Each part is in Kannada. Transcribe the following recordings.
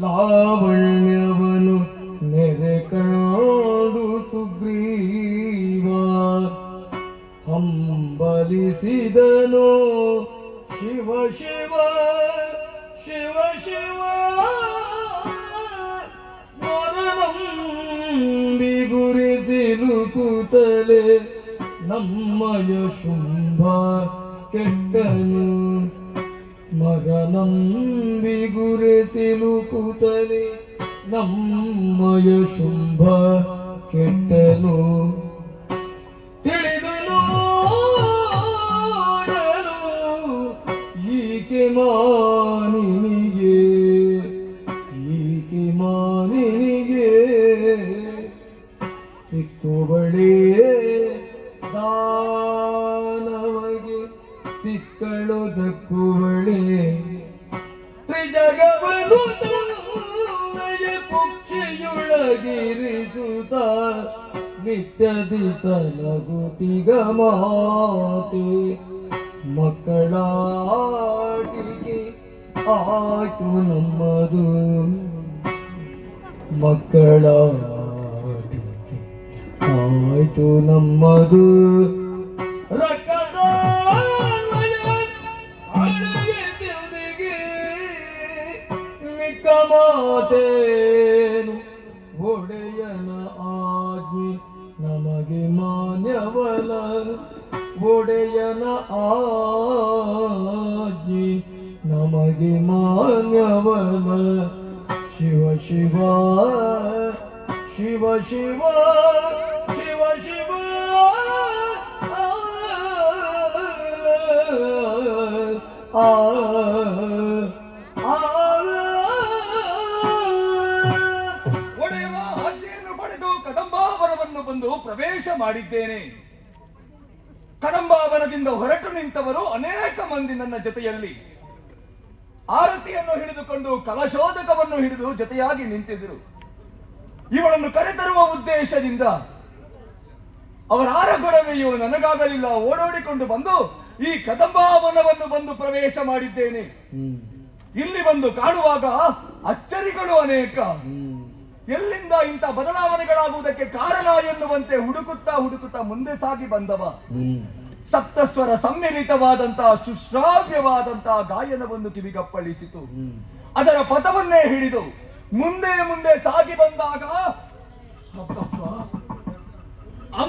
ಲಾವಣ್ಯವನು ನೆರೆ ಕಾಡು ಸುಗ್ರೀವ ಹಂಬಲಿಸಿದನು. ಶಿವ ಶಿವ ಶಿವ ಶಿವ ಕೂತಲೆ ನಮ್ಮಯ ಶುಂಭ ಕೆಟ್ಟನು. ಕೂತಲೆ ನಮ್ಮಯ ಶುಂಭ ಕೆಟ್ಟನು. ತಿಳಿದನು ಈಕೆ ಮಾನಿನಿಗೆ. ಈಕೆ ಮಾನಿನಿಗೆ ಸಿಕ್ಕುಬಳೇ ದಾನವಗೆ ಸಿಕ್ಕಳು ದಕ್ಕುಬಳೆ ತ್ರಿಜಗವನು ನಿತ್ಯ ದಿಸ ನಗುತಿಗ ಮಾತೆ. ಮಕ್ಕಳಾಟಿಗೆ ಆಯ್ತು ನಮ್ಮದು. ಮಕ್ಕಳಾಟಿಗೆ ಆಯ್ತು ನಮ್ಮದು. ರಕ್ಕದ ಮಿಕ್ಕ ಮಾತೇನು ಒಡೆಯುವ ಆಜ್ಞೆಯನ್ನು ಪಡೆದು ಕದಂಬಾವನವನ್ನು ಬಂದು ಪ್ರವೇಶ ಮಾಡಿದ್ದೇನೆ. ಕದಂಬಾವನದಿಂದ ಹೊರಟು ನಿಂತವರು ಅನೇಕ ಮಂದಿ ನನ್ನ ಜೊತೆಯಲ್ಲಿ. ಆರತಿಯನ್ನು ಹಿಡಿದುಕೊಂಡು ಕಲಶೋಧಕವನ್ನು ಹಿಡಿದು ಜೊತೆಯಾಗಿ ನಿಂತಿದ್ದರು. ಇವಳನ್ನು ಕರೆತರುವ ಉದ್ದೇಶದಿಂದ ಅವರ ಆರಗೊಡವೆಯು ನನಗಾಗಲಿಲ್ಲ. ಓಡೋಡಿಕೊಂಡು ಬಂದು ಈ ಕದಂಬಾವನವನ್ನು ಬಂದು ಪ್ರವೇಶ ಮಾಡಿದ್ದೇನೆ. ಇಲ್ಲಿ ಬಂದು ಕಾಣುವಾಗ ಅಚ್ಚರಿಗಳು ಅನೇಕ. ಎಲ್ಲಿಂದ ಇಂಥ ಬದಲಾವಣೆಗಳಾಗುವುದಕ್ಕೆ ಕಾರಣ ಎನ್ನುವಂತೆ ಹುಡುಕುತ್ತಾ ಹುಡುಕುತ್ತಾ ಮುಂದೆ ಸಾಗಿ ಬಂದವ. ಸಪ್ತಸ್ವರ ಸಮ್ಮಿಲಿತವಾದಂತಹ ಸುಶ್ರಾವ್ಯವಾದಂತಹ ಗಾಯನವನ್ನು ಕಿವಿಗಪ್ಪಳಿಸಿತು. ಅದರ ಪದವನ್ನೇ ಹಿಡಿದು ಮುಂದೆ ಮುಂದೆ ಸಾಗಿ ಬಂದಾಗ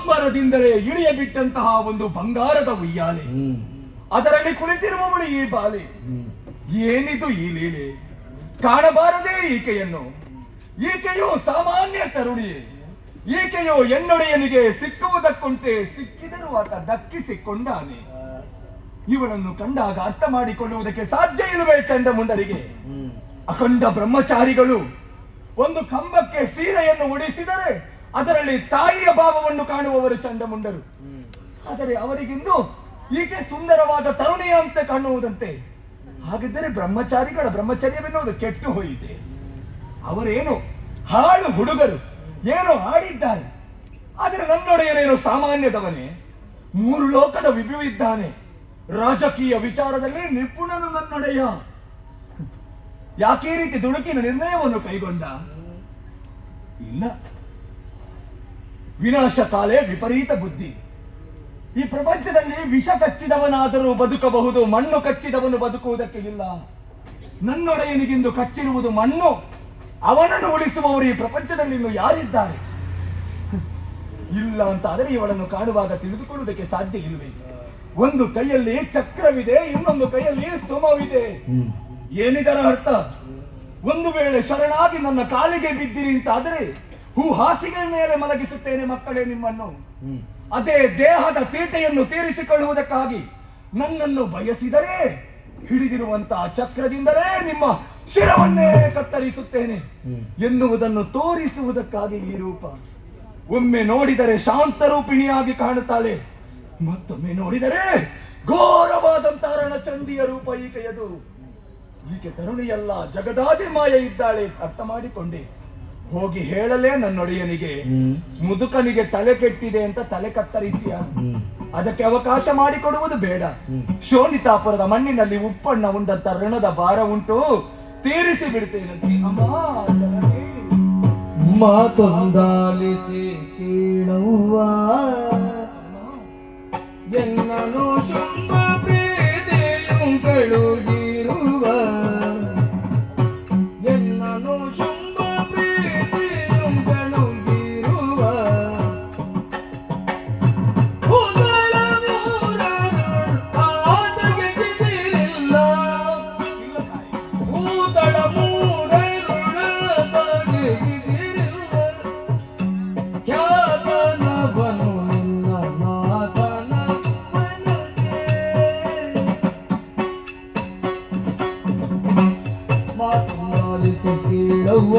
ಅಬ್ಬಬ್ಬ, ಅಂಬರದಿಂದಲೇ ಇಳಿಯ ಬಿಟ್ಟಂತಹ ಒಂದು ಬಂಗಾರದ ಉಯ್ಯಾಲೆ. ಅದರಲ್ಲಿ ಕುಳಿತಿರುವವಳು ಈ ಬಾಲೆ. ಏನಿದು ಈ ಲೀಲೆ? ಕಾಣಬಾರದೇ ಈಕೆಯನ್ನು. ಈಕೆಯು ಸಾಮಾನ್ಯ ತರುಣಿಯೇ. ಈಕೆಯು ಎನ್ನೊಡೆಯನಿಗೆ ಸಿಕ್ಕುವುದಕ್ಕುಂಟೆ ಸಿಕ್ಕಿದರೂ ಆತ ದಕ್ಕಿಸಿಕೊಂಡಾನೆ. ಇವಳನ್ನು ಕಂಡಾಗ ಅರ್ಥ ಮಾಡಿಕೊಳ್ಳುವುದಕ್ಕೆ ಸಾಧ್ಯ ಇಲ್ಲವೇ ಚಂಡಮುಂಡರಿಗೆ ಮುಂಡರಿಗೆ. ಅಖಂಡ ಬ್ರಹ್ಮಚಾರಿಗಳು ಒಂದು ಕಂಬಕ್ಕೆ ಸೀರೆಯನ್ನು ಉಡಿಸಿದರೆ ಅದರಲ್ಲಿ ತಾಯಿಯ ಭಾವವನ್ನು ಕಾಣುವವರು ಚಂಡಮುಂಡರು. ಆದರೆ ಅವರಿಗಿಂದು ಈಕೆ ಸುಂದರವಾದ ತರುಣಿಯಂತೆ ಕಾಣುವುದಂತೆ. ಹಾಗಿದ್ದರೆ ಬ್ರಹ್ಮಚಾರಿಗಳ ಬ್ರಹ್ಮಚರ್ಯವೆನ್ನುವುದು ಕೆಟ್ಟು ಹೋಯಿತೆ ಅವರೇನು ಹಾಳು ಹುಡುಗರು ಏನೋ ಹಾಡಿದ್ದಾರೆ ಆದರೆ ನನ್ನೊಡೆಯನೇನು ಸಾಮಾನ್ಯದವನೇ? ಮೂರು ಲೋಕದ ವಿಭುವಿದ್ದಾನೆ. ರಾಜಕೀಯ ವಿಚಾರದಲ್ಲಿ ನಿಪುಣನು ನನ್ನೊಡೆಯ. ಯಾಕೆ ರೀತಿ ದುಡುಕಿನ ನಿರ್ಣಯವನ್ನು ಕೈಗೊಂಡ? ಇಲ್ಲ. ವಿನಾಶ ಕಾಲೇ ವಿಪರೀತ ಬುದ್ಧಿ. ಈ ಪ್ರಪಂಚದಲ್ಲಿ ವಿಷ ಕಚ್ಚಿದವನಾದರೂ ಬದುಕಬಹುದು ಮಣ್ಣು ಕಚ್ಚಿದವನು ಬದುಕುವುದಕ್ಕೆ ಇಲ್ಲ. ನನ್ನೊಡೆಯನಿಗಿಂದು ಕಚ್ಚಿರುವುದು ಮಣ್ಣು. ಅವನನ್ನು ಉಳಿಸುವವರು ಈ ಪ್ರಪಂಚದಲ್ಲಿ ಇನ್ನು ಯಾರಿದ್ದಾರೆ? ಇಲ್ಲ ಅಂತ ಆದರೆ ಇವಳನ್ನು ಕಾಣುವಾಗ ತಿಳಿದುಕೊಳ್ಳುವುದಕ್ಕೆ ಸಾಧ್ಯ ಇಲ್ಲವೇ? ಒಂದು ಕೈಯಲ್ಲಿ ಚಕ್ರವಿದೆ ಇನ್ನೊಂದು ಕೈಯಲ್ಲಿ ಸ್ತೋಮವಿದೆ ಏನಿದರ ಅರ್ಥ? ಒಂದು ವೇಳೆ ಶರಣಾಗಿ ನನ್ನ ಕಾಲಿಗೆ ಬಿದ್ದಿರಿ ಅಂತಾದರೆ ಹೂ ಹಾಸಿಗೆ ಮೇಲೆ ಮಲಗಿಸುತ್ತೇನೆ ಮಕ್ಕಳೇ ನಿಮ್ಮನ್ನು. ಅದೇ ದೇಹದ ತೀಟೆಯನ್ನು ತೀರಿಸಿಕೊಳ್ಳುವುದಕ್ಕಾಗಿ ನನ್ನನ್ನು ಬಯಸಿದರೆ ಹಿಡಿದಿರುವಂತಹ ಚಕ್ರದಿಂದಲೇ ನಿಮ್ಮ ಶಿರವನ್ನೇ ಕತ್ತರಿಸುತ್ತೇನೆ ಎನ್ನುವುದನ್ನು ತೋರಿಸುವುದಕ್ಕಾಗಿ ಈ ರೂಪ. ಒಮ್ಮೆ ನೋಡಿದರೆ ಶಾಂತ ರೂಪಿಣಿಯಾಗಿ ಕಾಣುತ್ತಾಳೆ. ಮತ್ತೊಮ್ಮೆ ನೋಡಿದರೆ ಘೋರವಾದಂತಹ ರಣಚಂದಿಯ ರೂಪ ಈಕೆಯದು. ಈಕೆ ತರುಣಿಯಲ್ಲ ಜಗದಾದಿ ಮಾಯ ಇದ್ದಾಳೆ ಅರ್ಥ ಮಾಡಿಕೊಂಡೆ. ಹೋಗಿ ಹೇಳಲೇ ನನ್ನೊಡೆಯನಿಗೆ ಮುದುಕನಿಗೆ ತಲೆ ಕೆಟ್ಟಿದೆ ಅಂತ ತಲೆ ಕತ್ತರಿಸಿಯ? ಅದಕ್ಕೆ ಅವಕಾಶ ಮಾಡಿಕೊಡುವುದು ಬೇಡ. ಶೋನಿತಾಪುರದ ಮಣ್ಣಿನಲ್ಲಿ ಉಪ್ಪಣ್ಣ ಉಂಡಂತ ಋಣದ ಭಾರ ಉಂಟು. ತೀರಿಸಿ ಬಿಡ್ತೇನೆ. ಮಾತೊಂದಾಲಿಸಿ ಕೇಳುವ ಎನ್ನನು ಮಾತನಾಡಿಸಿ ಕೇಳುವ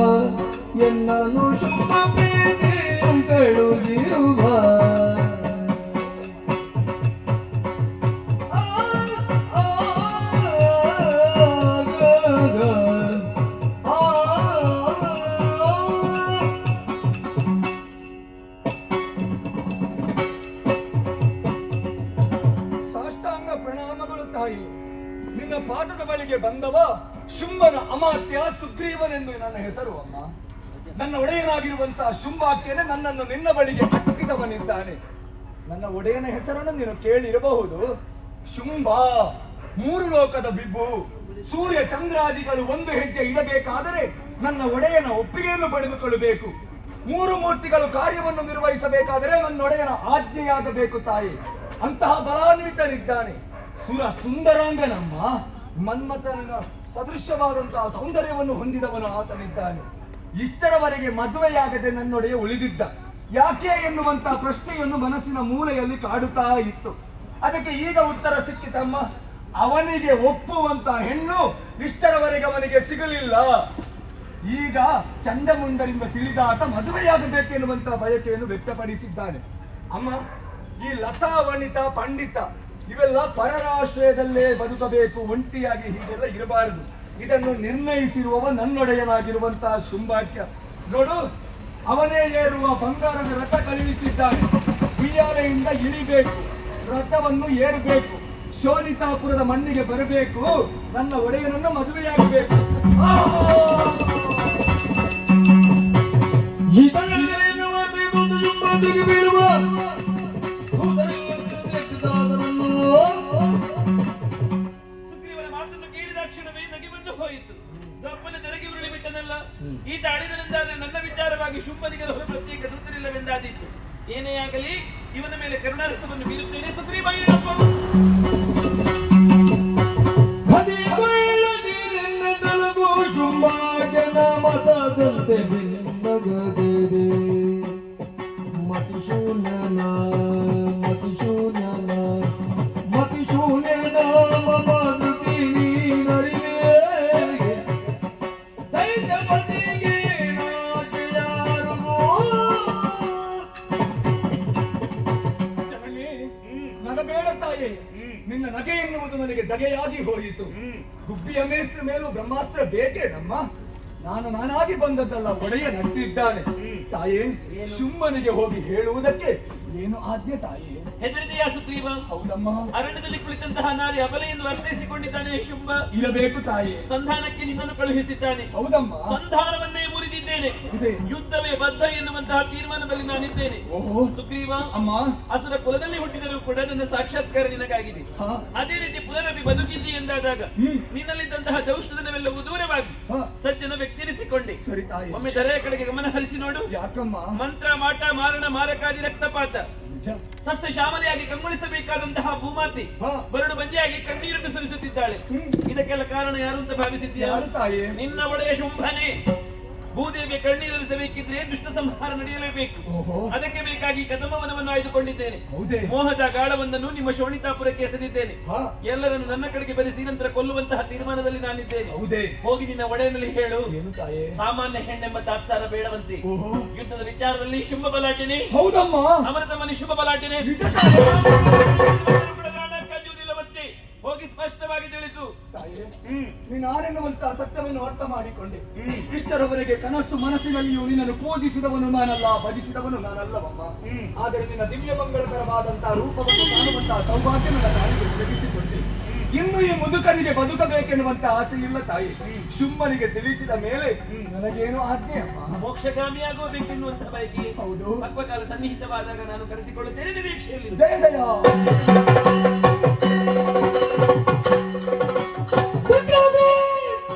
ಎನ್ನನು ಶುಭ ಆ, ಸಾಷ್ಟಾಂಗ ಪ್ರಣಾಮಗಳು ತಾಯಿ ನಿನ್ನ ಪಾದದ ಬಳಿಗೆ ಬಂದವ ಶುಂಭನ ಅಮಾತ್ಯ ಸುಗ್ರೀವನೆಂದು ನನ್ನ ಹೆಸರು ಅಮ್ಮ. ನನ್ನ ಒಡೆಯನಾಗಿರುವಂತಹ ಶುಂಭಾಕ್ಯನೇ ನನ್ನನ್ನು ನಿನ್ನ ಬಳಿಗೆ ಅಟ್ಟಿದವನಿದ್ದಾನೆ. ನನ್ನ ಒಡೆಯನ ಹೆಸರನ್ನು ನೀನು ಕೇಳಿರಬಹುದು. ಶುಂಭ, ಮೂರು ಲೋಕದ ಬಿಬ್ಬು ಸೂರ್ಯ ಚಂದ್ರಾದಿಗಳು ಒಂದು ಹೆಜ್ಜೆ ಇಡಬೇಕಾದರೆ ನನ್ನ ಒಡೆಯನ ಒಪ್ಪಿಗೆಯನ್ನು ಪಡೆದುಕೊಳ್ಳಬೇಕು. ಮೂರು ಮೂರ್ತಿಗಳು ಕಾರ್ಯವನ್ನು ನಿರ್ವಹಿಸಬೇಕಾದರೆ ನನ್ನ ಒಡೆಯನ ಆಜ್ಞೆಯಾಗಬೇಕು ತಾಯಿ. ಅಂತಹ ಬಲಾನ್ವಿತನಿದ್ದಾನೆ. ಸುರ ಸುಂದರಾಂಗನಮ್ಮ ಮನ್ಮಥನ ಸದೃಶ್ಯವಾದಂತಹ ಸೌಂದರ್ಯವನ್ನು ಹೊಂದಿದವನು ಆತನಿದ್ದಾನೆ. ಇಷ್ಟರವರೆಗೆ ಮದುವೆಯಾಗದೆ ನನ್ನೊಡೆಯ ಉಳಿದಿದ್ದ. ಯಾಕೆ ಎನ್ನುವಂತಹ ಪ್ರಶ್ನೆಯನ್ನು ಮನಸ್ಸಿನ ಮೂಲೆಯಲ್ಲಿ ಕಾಡುತ್ತಾ ಇತ್ತು. ಅದಕ್ಕೆ ಈಗ ಉತ್ತರ ಸಿಕ್ಕಿತಮ್ಮ, ಅವನಿಗೆ ಒಪ್ಪುವಂತ ಹೆಣ್ಣು ಇಷ್ಟರವರೆಗೆ ಅವನಿಗೆ ಸಿಗಲಿಲ್ಲ. ಈಗ ಚಂಡಮುಂಡರಿಂದ ತಿಳಿದಾಟ ಮದುವೆಯಾಗಬೇಕೆನ್ನುವಂತ ಬಯಕೆಯನ್ನು ವ್ಯಕ್ತಪಡಿಸಿದ್ದಾನೆ. ಅಮ್ಮ, ಈ ಲತಾ, ವನಿತ, ಪಂಡಿತ ಇವೆಲ್ಲ ಪರರಾಶ್ರಯದಲ್ಲೇ ಬದುಕಬೇಕು, ಒಂಟಿಯಾಗಿ ಹೀಗೆಲ್ಲ ಇರಬಾರದು. ಇದನ್ನು ನಿರ್ಣಯಿಸಿರುವವ ನನ್ನೊಡೆಯನಾಗಿರುವಂತಹ ಶುಂಭಾಕ್ಯ. ನೋಡು, ಅವನೇ ಏರುವ ಬಂಗಾರದ ರಥ ಕಳುಹಿಸಿದ್ದಾನೆ. ಉಯ್ಯಾಲೆಯಿಂದ ಇಳಿಬೇಕು, ರಥವನ್ನು ಏರಬೇಕು ಶೋನಿತಾಪುರದ ಮಣ್ಣಿಗೆ ಬರಬೇಕು, ನನ್ನ ಒಡೆಯನನ್ನು ಮದುವೆಯಾಗಬೇಕು. ಇದನ್ನೆನ್ನುವ ಆಗಲಿ ಇವನ ಮೇಲೆ ಕರುಣಾರಸವನ್ನು ಬೀರುತ್ತೇನೆ ಸುಗ್ರೀವ ಹೇಳಪ್ಪು. ಹದಿಗೊಳ್ಳದಿರೆನ್ನ ತಲುಪು ಶುಂಭಾಜನ ಮತದಂತೆ ಎನ್ನುವುದು ನನಗೆ ದಗೆಯಾಗಿ ಹೋಯಿತು. ಗುಬ್ಬಿ ಅಮೇಶ್ ಮೇಲೂ ಬ್ರಹ್ಮಾಸ್ತ್ರ ಬೇಕೇ ನಮ್ಮ ನಾನು ನಾನಾಗಿ ಬಂದದ್ದಲ್ಲ ಒಡೆಯ ನಟ್ಟಿದ್ದಾನೆ ತಾಯೇ ಸುಮ್ಮನಿಗೆ ಹೋಗಿ ಹೇಳುವುದಕ್ಕೆ ಏನು ಆಜ್ಞೆ ತಾಯಿ? ಹೆದರಿದೆಯ ಸುಗ್ರೀವ? ಹೌದಮ್ಮ. ಅರಣ್ಯದಲ್ಲಿ ಕುಳಿತಂತಹ ನಾರಿ ಅಬಲೆಯನ್ನು ಎಂದು ಅರ್ಥೈಸಿಕೊಂಡಿದ್ದಾನೆ ಶುಂಭ. ಇರಬೇಕು ತಾಯಿ. ಸಂಧಾನಕ್ಕೆ ನಿನ್ನನ್ನು ಕಳುಹಿಸಿದ್ದಾನೆ. ಹೌದಮ್ಮ. ಸಂಧಾನವನ್ನೇ ಮುರಿದಿದ್ದೇನೆ ಇದೆ. ಯುದ್ಧವೇ ಬದ್ಧ ಎನ್ನುವಂತಹ ತೀರ್ಮಾನದಲ್ಲಿ ನಾನಿದ್ದೇನೆ. ಸುಗ್ರೀವ ಅಮ್ಮ. ಅಸುರ ಕುಲದಲ್ಲಿ ಹುಟ್ಟಿದರೂ ಕೂಡ ನನ್ನ ಸಾಕ್ಷಾತ್ಕಾರ ನಿನಗಾಗಿದೆ. ಅದೇ ರೀತಿ ಪುನರಭಿ ಬದುಕಿದ್ದಿ ಎಂದಾದಾಗ. ನಿನ್ನಲ್ಲಿದ್ದಂತಹ ದೌಷ್ಟದನವೆಲ್ಲವೂ ದೂರವಾಗಿ ಸಜ್ಜನ ವ್ಯಕ್ತಿರಿಸಿಕೊಂಡೆ. ಒಮ್ಮೆ ದರೆಯ ಕಡೆಗೆ ಗಮನ ಹರಿಸಿ ನೋಡು. ಯಾಕಮ್ಮ? ಮಂತ್ರ ಮಾಟ ಮಾರಣ ಮಾರಕಾದಿ ರಕ್ತಪಾತ. ಸಸ್ಯ ಶ್ಯಾಮಲೆಯಾಗಿ ಕಂಗೊಳಿಸಬೇಕಾದಂತಹ ಭೂಮಾತಿ ಬರಡು ಬಂಜೆಯಾಗಿ ಕಣ್ಣೀರನ್ನು ಸುರಿಸುತ್ತಿದ್ದಾಳೆ. ಇದಕ್ಕೆಲ್ಲ ಕಾರಣ ಯಾರು ಅಂತ ಭಾವಿಸಿದ್ದೀಯಾ? ನಿನ್ನ ಒಡೆಯ ಶುಂಭನೆ. ಭೂದೇವಿಯ ಕಣ್ಣೀರಿಸಬೇಕಿದ್ರೆ ದುಷ್ಟ ಸಂಹಾರ ನಡೆಯಲೇಬೇಕು. ಅದಕ್ಕೆ ಬೇಕಾಗಿ ಕದಂಬವನವನ್ನು ಆಯ್ದುಕೊಂಡಿದ್ದೇನೆ. ಹೌದೇ. ಮೋಹದ ಗಾಳವೊಂದನ್ನು ನಿಮ್ಮ ಶೋಣಿತಾಪುರಕ್ಕೆ ಎಸೆದಿದ್ದೇನೆ. ಎಲ್ಲರನ್ನು ನನ್ನ ಕಡೆಗೆ ಬರೆಸಿ ನಂತರ ಕೊಲ್ಲುವಂತಹ ತೀರ್ಮಾನದಲ್ಲಿ ನಾನಿದ್ದೇನೆ. ಹೌದೇ. ಹೋಗಿ ನಿನ್ನ ಒಡೆಯನಲ್ಲಿ ಹೇಳು. ಸಾಮಾನ್ಯ ಹೆಣ್ಣೆಂಬ ತಾತ್ಸಾರ ಬೇಡವಂತೆ. ಯುದ್ಧದ ವಿಚಾರದಲ್ಲಿ ಶುಂಭ ಬಲಾಟನೆ ಹೌದಮ್ಮ. ಅಮೃತ ಮನಿ ಶುಭ ಬಲಾಟನೆ ತಾಯೇ ನೀನು ಆರೆನ್ನುವಂತಹ ಸತ್ಯವನ್ನು ಅರ್ಥ ಮಾಡಿಕೊಂಡೆ. ಇಷ್ಟರವರೆಗೆ ಕನಸು ಮನಸ್ಸಿನಲ್ಲಿಯೂ ನಿನ್ನನ್ನು ಪೂಜಿಸಿದವನು ನಾನಲ್ಲ ಭಜಿಸಿದವನು ನಾನಲ್ಲವಮ್ಮ. ಹ್ಮ್. ಆದರೆ ನಿನ್ನ ದಿವ್ಯ ಮಂಗಳಕರವಾದಂತಹ ರೂಪವನ್ನು ಕಾಣುವಂತಹ ಸೌಭಾಗ್ಯ ನನ್ನ ತಾಯಿಗೆ ಒದಗಿಸಿಕೊಂಡೆ ಇನ್ನು ಈ ಮುದುಕನಿಗೆ ಬದುಕಬೇಕೆನ್ನುವಂತ ಆಸೆ ಇಲ್ಲ ತಾಯಿ ಶುಮ್ಮನಿಗೆ ತಿಳಿಸಿದ ಮೇಲೆ ನನಗೇನು ಆಜ್ಞೆ ಮೋಕ್ಷಗಾಮಿಯಾಗಬೇಕೆನ್ನುವಂತ ಬಯಕೆ ಹೌದು. ಪಕ್ವಕಾಲ ಸನ್ನಿಹಿತವಾದಾಗ ನಾನು ಕರೆಸಿಕೊಳ್ಳುತ್ತೇನೆ ನಿರೀಕ್ಷೆಯಲ್ಲಿ. ಜಯ ಜಯ